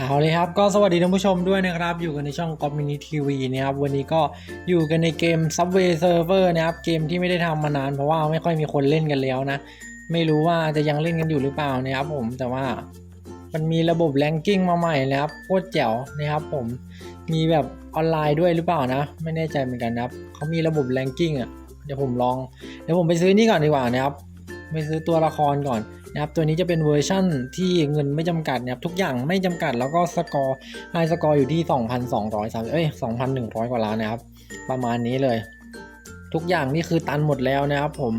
เอาเลยครับ ก็สวัสดีท่านผู้ชมด้วยนะครับ อยู่กันในช่อง g o มินิทีวีนะครับ วันนี้ก็อยู่กันในเกม Subway Server นะครับ เกมที่ไม่ได้ทำมานาน เพราะว่าไม่ค่อยมีคนเล่นกันแล้วนะ ไม่รู้ว่าจะยังเล่นกันอยู่หรือเปล่านะครับผม แต่ว่ามันมีระบบแ a งกิ้งมาใหม่นะครับ โคตรแจ๋วนะครับผม มีแบบออนไลน์ด้วยหรือเปล่านะ ไม่แน่ใจเหมือนกันนะครับ เขามีระบบแ a งกิ้งอะ เดี๋ยวผมลอง เดี๋ยวผมไปซื้อนี่ก่อนดีกว่านะครับ ไปซื้อตัวละครก่อน นะครับตัวนี้จะเป็นเวอร์ชั่นที่เงินไม่จำกัดนะครับทุกอย่างไม่จำกัดแล้วก็สกอร์ไฮสกอร์อยู่ที่ 2,230เอ้ย2,100 กว่าล้านนะครับ ประมาณนี้เลย ทุกอย่างนี่คือตันหมดแล้วนะครับผม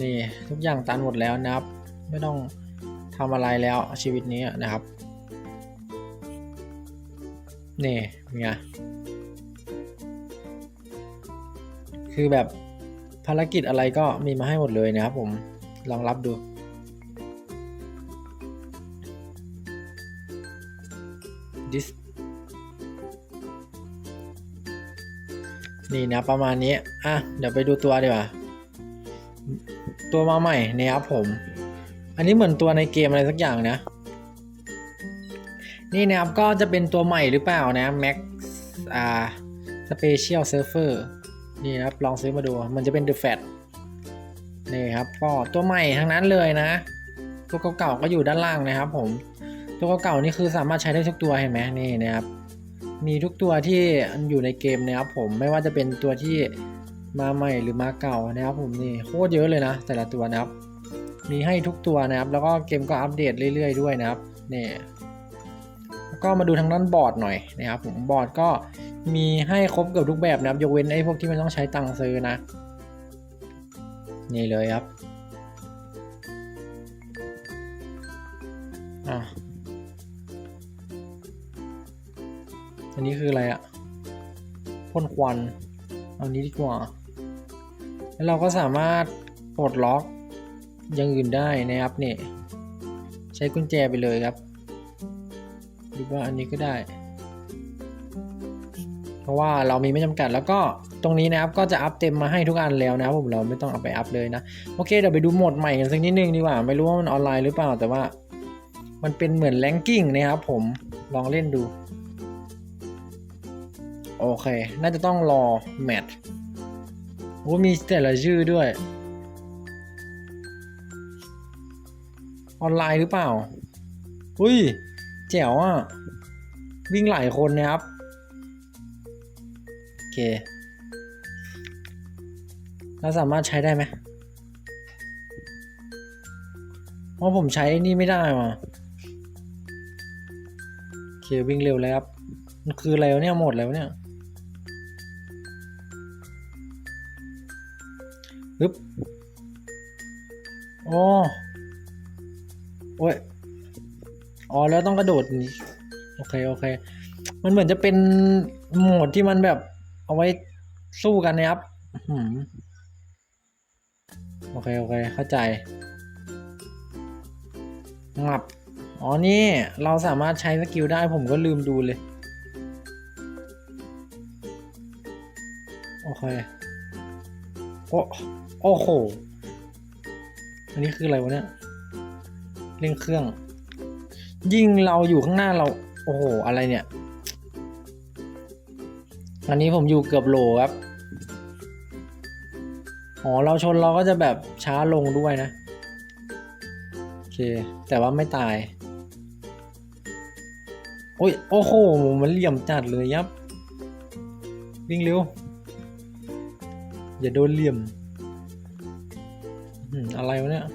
นี่ทุกอย่างตันหมดแล้วนะครับ ไม่ต้องทำอะไรแล้วชีวิตนี้นะครับนี่เป็นไงคือแบบภารกิจอะไรก็มีมาให้หมดเลยนะครับผม ลองรับดู this นี่นะประมาณนี้ อะ เดี๋ยวไปดูตัวดีกว่า ตัวมาใหม่นะครับผม อันนี้เหมือนตัวในเกมอะไรสักอย่างนะ นี่นะครับก็จะเป็นตัวใหม่หรือเปล่านะ Max อ่า Special Surfer นี่นะครับ ลองซื้อมาดู มันจะเป็น The Fat นี่ครับก็ตัวใหม่ทั้งนั้นเลยนะ ตัวเก่าๆก็อยู่ด้านล่างนะครับ ผม ตัวเก่าๆนี่คือสามารถใช้ได้ทุกตัวเห็นไหมนี่นะครับ มีทุกตัวที่อยู่ในเกมนะครับ ผมไม่ว่าจะเป็นตัวที่มาใหม่หรือมาเก่านะครับ ผมนี่โคตรเยอะเลยนะ แต่ละตัวนะครับ มีให้ทุกตัวนะครับ แล้วก็เกมก็อัปเดตเรื่อยๆด้วยนะครับนี่แล้วก็มาดูทางด้านบอร์ดหน่อยนะครับผมบอร์ดก็มีให้ครบเกือบทุกแบบนะครับยกเว้นไอ้พวกที่มันต้องใช้ตังค์ซื้อนะ นี่เลยครับอะอันนี้คืออะไรอะพ่นควัน เอานี้ดีกว่า แล้วเราก็สามารถปลดล็อกอย่างอื่นได้นะครับนี่ยใช้กุญแจไปเลยครับหรือว่าอันนี้ก็ได้ เพราะว่าเรามีไม่จำกัดแล้วก็ ตรงนี้นะครับก็จะอัพเต็มมาให้ทุกอันแล้วนะครับผมเราไม่ต้องเอาไปอัพเลยนะโอเคเดี๋ยวไปดูโหมดใหม่กันสักนิดนึงดีกว่า ไม่รู้ว่ามันออนไลน์หรือเปล่าแต่ว่า มันเป็นเหมือนแลงกิ้งนะครับผมลองเล่นดูโอเค น่าจะต้องรอแมทโอ้มีแต่ละชื่อด้วย ออนไลน์หรือเปล่า อุ้ย แจ๋วอะ วิ่งหลายคนนะครับ โอเค เราสามารถใช้ได้ไหมเพราะผมใช้ไอ้นี่ไม่ได้ว่ะโอเควิ่งเร็วเลยครับมันคืออะไรวะเนี่ยหมดแล้วเนี่ยฮึบโอ้โอ้ยอ๋อแล้วต้องกระโดดนี่โอเคโอเค มันเหมือนจะเป็นโหมดที่มันแบบเอาไว้สู้กันนะครับ อื้อหือ โอเค โอเค เข้าใจงับ อ๋อ นี่ เราสามารถใช้สกิลได้ผมก็ลืมดูเลย โอเค โอ้โอ้โห อันนี้คืออะไรวะเนี่ย เร่งเครื่อง ยิ่งเราอยู่ข้างหน้าเรา โอ้โห อะไรเนี่ย อันนี้ผมอยู่เกือบโหลครับ อ๋อเราชนเราก็จะแบบช้าลงด้วยนะ โอเค แต่ว่าไม่ตาย โอ้ย โอ้โห มันเหลี่ยมจัดเลยยับ วิ่งเร็ว อย่าโดนเหลี่ยมอือะไรวะเนี่ย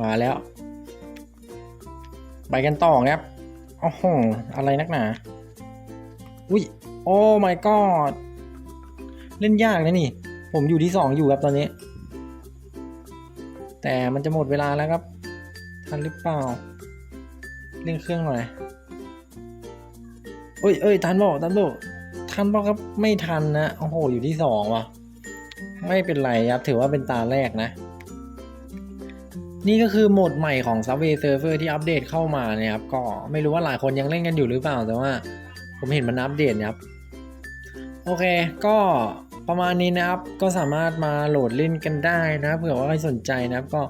มาแล้ว ไปกันต่อครับโอ้โห อะไรนักหนา อุ้ย โอ้ my god เล่นยากนะนี่ ผมอยู่ที่สองอยู่ครับตอนนี้ แต่มันจะหมดเวลาแล้วครับ ทันหรือเปล่าเร่งเครื่องหน่อยเอ้ยเอ้ยทันบอกทันบอกทันบอกครับไม่ทันนะโอ้โหอยู่ที่สองว่ะ ไม่เป็นไรครับ ถือว่าเป็นตาแรกนะ นี่ก็คือโหมดใหม่ของ Subway Surfer ที่อัปเดตเข้ามานะครับ ก็ไม่รู้ว่าหลายคนยังเล่นกันอยู่หรือเปล่าแต่ว่า ผมเห็นมันอัปเดตนะครับ โอเคก็ ประมาณนี้นะครับก็สามารถมาโหลดเล่นกันได้นะเผื่อว่าใครสนใจนะครับก็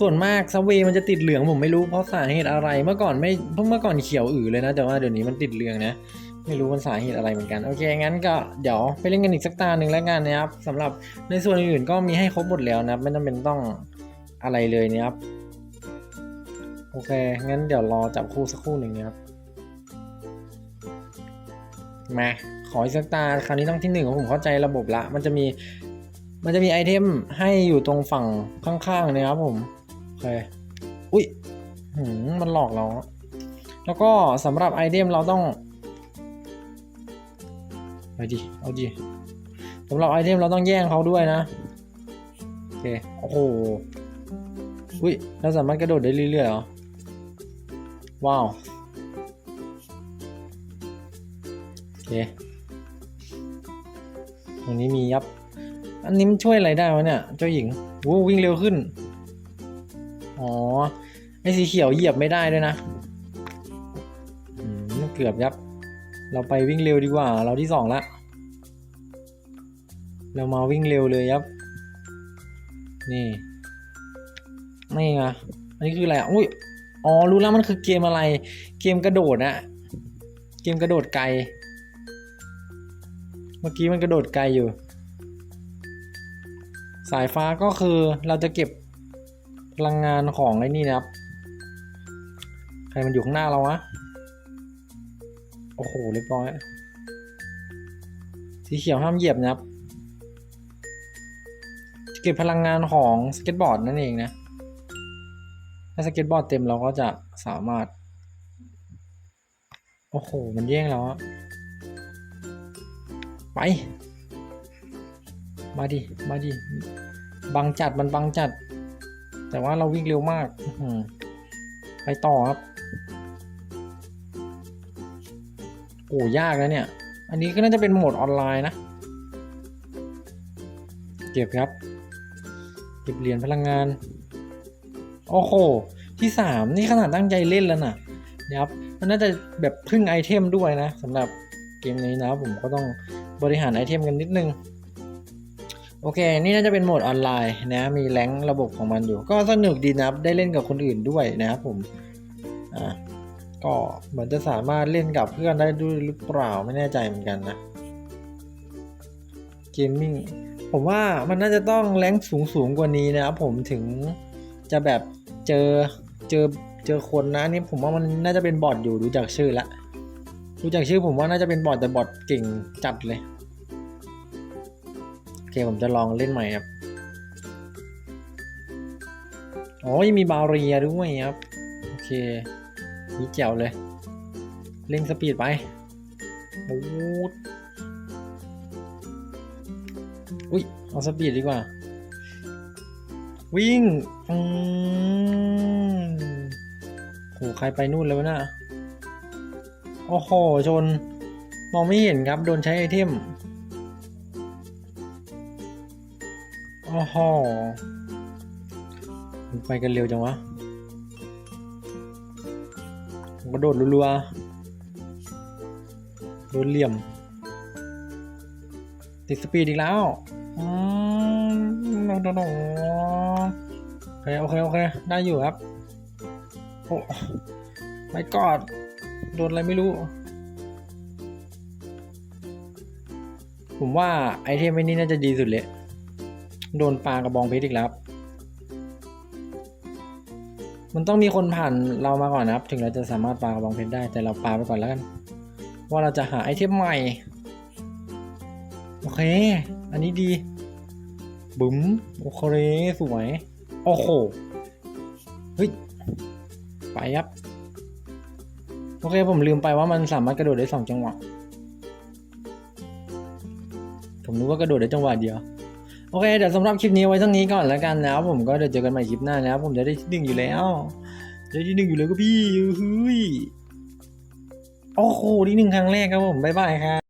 ส่วนมาก Subway มันจะติดเหลืองผมไม่รู้เพราะสาเหตุอะไรเมื่อก่อนไม่เมื่อก่อนเขียวอือเลยนะ แต่ว่าเดี๋ยวนี้มันติดเหลืองนะ ไม่รู้มันสาเหตุอะไรเหมือนกันโอเคงั้นก็เดี๋ยวไปเล่นกันอีกสักตาหนึ่งแล้วกันนะครับสำหรับในส่วนอื่นก็มีให้ครบหมดแล้วนะไม่จำเป็นต้องอะไรเลยนะครับโอเคงั้นเดี๋ยวรอจับคู่สักคู่หนึ่งนะครับมา ออีกสักตาคราวนี้ต้องที่หนึ่งผมเข้าใจระบบละ มันจะมีมันจะมีไอเทมให้อยู่ตรงฝั่งข้างๆนะครับผมโอเคอุ้ยหืมมันหลอกเรา แล้วก็สำหรับไอเทมเราต้องไปดิเอาดิสำหรับไอเทมเราต้องแย่งเขาด้วยนะโอเคโอ้โหอุ้ยเราสามารถกระโดดได้เรื่อยๆเหรอว้าวโอเค ตรงนี้มียับ อันนี้มันช่วยอะไรได้วะเนี่ย เจ้าหญิงว้วิ่งเร็วขึ้น อ๋อ ไอ้สีเขียวเหยียบไม่ได้ด้วยนะเกือบยับ เราไปวิ่งเร็วดีกว่า เราที่สองละ เรามาวิ่งเร็วเลยยับ นี่นี่ไงอันนี้คืออะไรอะอุ้ย อ๋อ รู้แล้วมันคือเกมอะไร เกมกระโดดอะเกมกระโดดไกล มื่อกี้มันกระโดดไกลอยู่ สายฟ้าก็คือเราจะเก็บพลังงานของไอ้นี่นะครับ ใครมันอยู่ข้างหน้าเราวะ โอ้โหเรียบร้อย สีเขียวห้ามเหยียบนะครับ เก็บพลังงานของสเก็ตบอร์ดนั่นเองนะ ถ้าสเก็ตบอร์ดเต็มเราก็จะสามารถ โอ้โห มันแย่งเราอะ ไป มาดิ มาดิ บังจัดมันบังจัด แต่ว่าเราวิ่งเร็วมากไปต่อครับ โอ้ยากแล้วเนี่ย อันนี้ก็น่าจะเป็นโหมดออนไลน์นะ เก็บครับ เก็บเหรียญพลังงาน โอ้โห ที่สามนี่ขนาดตั้งใจเล่นแล้วนะนะครับมันน่าจะแบบพึ่งไอเทมด้วยนะสำหรับเกมนี้นะผมก็ต้อง บริหารไอเทมกันนิดนึง โอเค นี่น่าจะเป็นโหมดออนไลน์นะ มีแรงระบบของมันอยู่ ก็สนุกดีนะครับ ได้เล่นกับคนอื่นด้วยนะครับผม อ่า ก็เหมือนจะสามารถเล่นกับเพื่อนได้ด้วยหรือเปล่าไม่แน่ใจเหมือนกันนะ เกมมิ่ง ผมว่ามันน่าจะต้องแรงสูงสูงๆกว่านี้นะครับผมถึงจะแบบเจอเจอเจอคนนะนี่ผมว่ามันน่าจะเป็นบอทอยู่ดูจากชื่อละดูจากชื่อผมว่าน่าจะเป็นบอทแต่บอทเก่งจัดเลย เคผมจะลองเล่นใหม่ครับอ๋อยังมีบาเรียด้วยครับ โอเค นี่เจ๋วเลยเร่งสปีดไปบูดอุ้ย เอาสปีดดีกว่า วิ่ง อืมโหใครไปนู่นแล้วนะ โอ้โห ชน มองไม่เห็นครับ โดนใช้ไอเทม อ้โหมันไปกันเร็วจังวะผมกระโดดรัวๆโดนเหลี่ยม ติดสปีดอีกแล้วอืมโดนโอเค โอเค โอเค ได้อยู่ครับ โอ้ไม่กอด โดนอะไรไม่รู้ ผมว่าไอเทมไอ้นี้น่าจะดีสุดเลย โดนปลากระบองเพชรอีกแล้วครับมันต้องมีคนผ่านเรามาก่อนนะครับ ถึงเราจะสามารถปากระบองเพชรได้ แต่เราปาไปก่อนแล้วกัน ว่าเราจะหาไอเทมใหม่ โอเค อันนี้ดี บุ๋มโอเคสวย โอ้โห เฮ้ย ไปครับ โอเคผมลืมไปว่ามันสามารถกระโดดได้สองจังหวะ ผมนึกว่ากระโดดได้จังหวะเดียว โอเคเดี๋ยวสำหรับคลิปนี้ไว้เท่านี้ก่อนแล้วกันนะครับผมก็เดี๋ยวเจอกันใหม่คลิปหน้าแล้วผมจะได้ที่หนึ่งอยู่แล้วจะที่หนึ่งอยู่แล้วก็พี่เฮ้ยโอ้โหที่หนึ่งครั้งแรกครับผมบ๊ายบายครับ